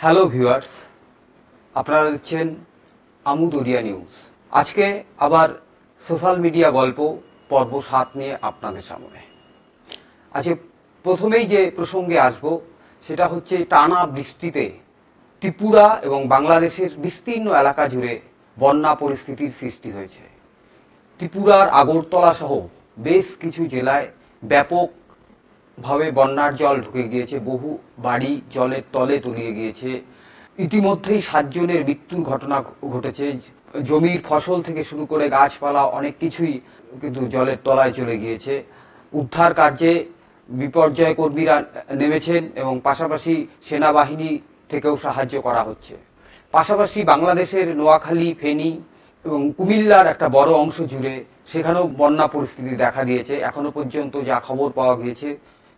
Hello viewers আপনারা দেখছেন আমুদরিয়া news আজকে আবার সোশ্যাল মিডিয়া গল্প পর্ব সাত নিয়ে আপনাদের সামনে। আজকে প্রথমেই যে প্রসঙ্গে আসব, সেটা হচ্ছে টানা বৃষ্টিতে ত্রিপুরা এবং বাংলাদেশের বিস্তীর্ণ এলাকা জুড়ে বন্যা পরিস্থিতির সৃষ্টি হয়েছে। ত্রিপুরার আগরতলা সহ বেশ কিছু জেলায় ব্যাপকভাবে বন্যার জল ঢুকে গিয়েছে, বহু বাড়ি জলের তলে তলিয়ে গিয়েছে। ইতিমধ্যেই সাতজনের মৃত্যুর ঘটনা ঘটেছে। জমির ফসল থেকে শুরু করে গাছপালা অনেক কিছুই কিন্তু জলের তলায় চলে গিয়েছে। উদ্ধার কার্যে বিপর্যয় কর্মীরা নেমেছেন এবং পাশাপাশি সেনাবাহিনী থেকেও সাহায্য করা হচ্ছে। পাশাপাশি বাংলাদেশের নোয়াখালী, ফেনী এবং কুমিল্লার একটা বড় অংশ জুড়ে সেখানেও বন্যা পরিস্থিতি দেখা দিয়েছে। এখনও পর্যন্ত যা খবর পাওয়া গিয়েছে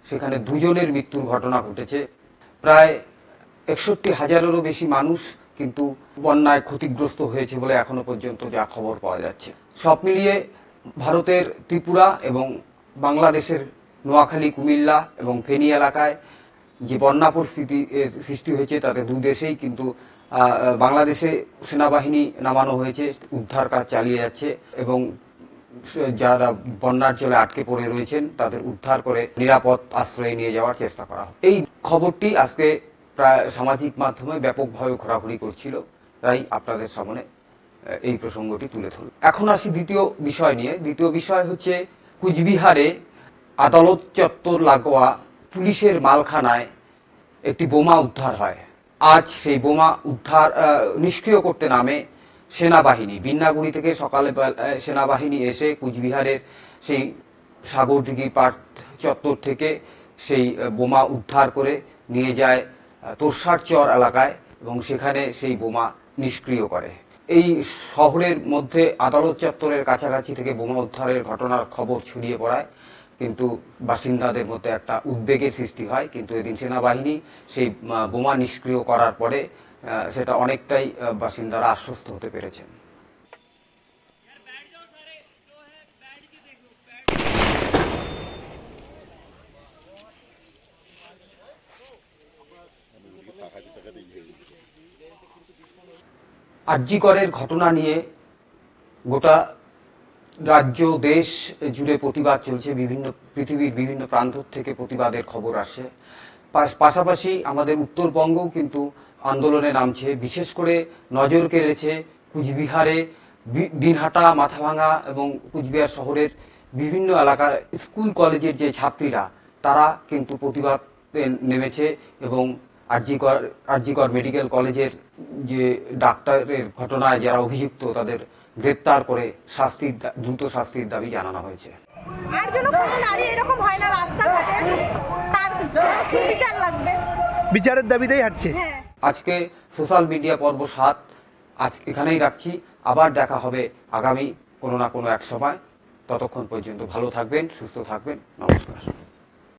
সেখানে দুজনের মৃত্যুর ঘটনা ঘটেছে। প্রায় একষট্টি হাজারেরও বেশি মানুষ কিন্তু বন্যায় ক্ষতিগ্রস্ত হয়েছে বলে এখনও পর্যন্ত যা খবর পাওয়া যাচ্ছে। সব মিলিয়ে ভারতের ত্রিপুরা এবং বাংলাদেশের নোয়াখালী, কুমিল্লা এবং ফেনী এলাকায় যে বন্যা পরিস্থিতি সৃষ্টি হয়েছে তাতে দু দেশেই কিন্তু বাংলাদেশে সেনাবাহিনী নামানো হয়েছে, উদ্ধার কাজ চালিয়ে যাচ্ছে এবং যারা বন্যার জলে আটকে পড়ে রয়েছেন, তাদের উদ্ধার করে নিরাপদ আশ্রয়ে নিয়ে যাওয়ার চেষ্টা করা হয় এই খবরটি আজকে প্রায় সামাজিক মাধ্যমে ব্যাপকভাবে ঘোরাঘুরি করছিল, তাই আপনাদের সামনে এই প্রসঙ্গটি তুলে ধরল এখন আসি দ্বিতীয় বিষয় নিয়ে। দ্বিতীয় বিষয় হচ্ছে, কুচবিহারে আদালত চত্বর লাগোয়া পুলিশের মালখানায় একটি বোমা উদ্ধার হয়। আজ সেই বোমা উদ্ধার নিষ্ক্রিয় করতে নামে সেনাবাহিনী বিন্নাগুড়ি থেকে সকালে সেনাবাহিনী এসে কুচবিহারের সেই সাগরদিঘি পার্ক চত্বর থেকে সেই বোমা উদ্ধার করে নিয়ে যায় আহ, তোরসার চর এলাকায় এবং সেখানে সেই বোমা নিষ্ক্রিয় করে। এই শহরের মধ্যে আদালত চত্বরের কাছাকাছি থেকে বোমা উদ্ধারের ঘটনার খবর ছড়িয়ে পড়ায় কিন্তু বাসিন্দাদের মধ্যে একটা উদ্বেগের সৃষ্টি হয়। কিন্তু এদিন সেনাবাহিনী সেই বোমা নিষ্ক্রিয় করার পরে সেটা অনেকটাই বাসিন্দারা আশ্বস্ত হতে পেরেছেন। আর্যিকরের ঘটনা নিয়ে গোটা রাজ্য, দেশ জুড়ে প্রতিবাদ চলছে, বিভিন্ন পৃথিবীর বিভিন্ন প্রান্ত থেকে প্রতিবাদের খবর আসে পাশ- পাশাপাশি আমাদের উত্তরবঙ্গও কিন্তু আন্দোলনে নামছে। বিশেষ করে নজর কেড়েছে কুচবিহারে বি- দিনহাটা মাথাভাঙা এবং কুচবিহার শহরের বিভিন্ন এলাকার স্কুল কলেজের যে ছাত্রীরা তারা কিন্তু প্রতিবাদে নেমেছে এবং আরজিকর আরজিকর মেডিকেল কলেজের যে ডাক্তারের ঘটনায় যারা অভিযুক্ত তাদের গ্রেপ্তার করে শাস্তির দ্রুত শাস্তির দাবি জানানো হয়েছে। আর যেন কোনো নারী এরকম হয় না রাস্তাঘাটে তার সুবিচার লাগবে। বিচারের দাবিতেই হাঁটছে। হ্যাঁ। আজকে সোশ্যাল মিডিয়া পর্ব সাত। আজ এখানেই রাখছি। আবার দেখা হবে আগামী কোনো না কোনো এক সময়। ততক্ষণ পর্যন্ত ভালো থাকবেন, সুস্থ থাকবেন। নমস্কার।